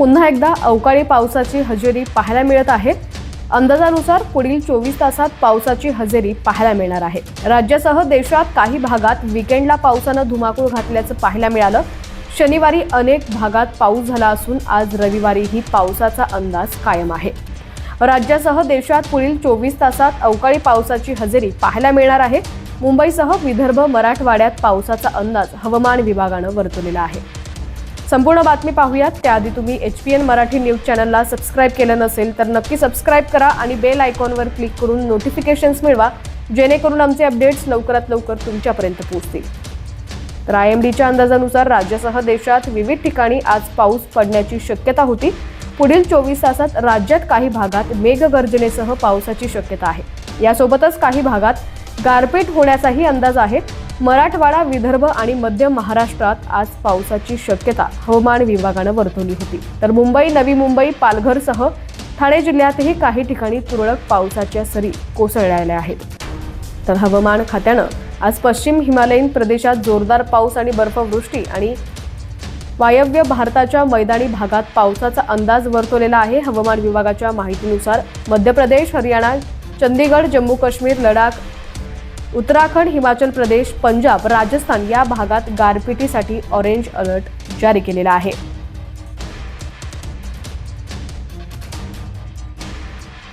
पुन्हा एकदा अवकाळी पावसाची हजेरी पाहायला मिळत आहे. अंदाजानुसार पुढील चोवीस तासात पावसाची हजेरी पाहायला मिळणार आहे. राज्यासह देशात काही भागात विकेंडला पावसानं धुमाकूळ घातल्याचं पाहायला मिळालं. शनिवारी अनेक भागात पाऊस झाला असून आज रविवारीही पावसाचा अंदाज कायम आहे. राज्यासह देशात पुढील चोवीस तासात अवकाळी पावसाची हजेरी पाहायला मिळणार आहे. मुंबईसह विदर्भ मराठवाड्यात पावसाचा अंदाज हवामान विभागानं वर्तवलेला आहे. संपूर्ण बातमी पाहूयात. त्याआधी तुम्ही H P N Marathi news चॅनलला सबस्क्राईब केलं नसेल तर नक्की सबस्क्राईब करा आणि बेल आयकॉनवर क्लिक करून नोटिफिकेशन्स मिळवा जेणेकरून आमचे अपडेट्स लवकरात लवकर तुमच्यापर्यंत पोहोचतील. तर आय एम डीच्या अंदाजानुसार राज्यासह देशात विविध ठिकाणी आज पाऊस पडण्याची शक्यता होती. पुढील चोवीस तासात राज्यात काही भागात मेघगर्जनेसह पावसाची शक्यता आहे. यासोबतच काही भागात गारपीट होण्याचाही अंदाज आहे. मराठवाडा विदर्भ आणि मध्य महाराष्ट्रात आज पावसाची शक्यता हवामान विभागानं वर्तवली होती. तर मुंबई नवी मुंबई पालघरसह ठाणे जिल्ह्यातही काही ठिकाणी तुरळक पावसाच्या सरी कोसळल्या आहेत. तर हवामान खात्यानं आज पश्चिम हिमालयीन प्रदेशात जोरदार पाऊस आणि बर्फवृष्टी आणि वायव्य भारताच्या मैदानी भागात पावसाचा अंदाज वर्तवलेला आहे. हवामान विभागाच्या माहितीनुसार मध्य प्रदेश हरियाणा चंदीगड जम्मू काश्मीर लडाख उत्तराखंड हिमाचल प्रदेश पंजाब राजस्थान या भागात गारपिटीसाठी ऑरेंज अलर्ट जारी केलेला आहे.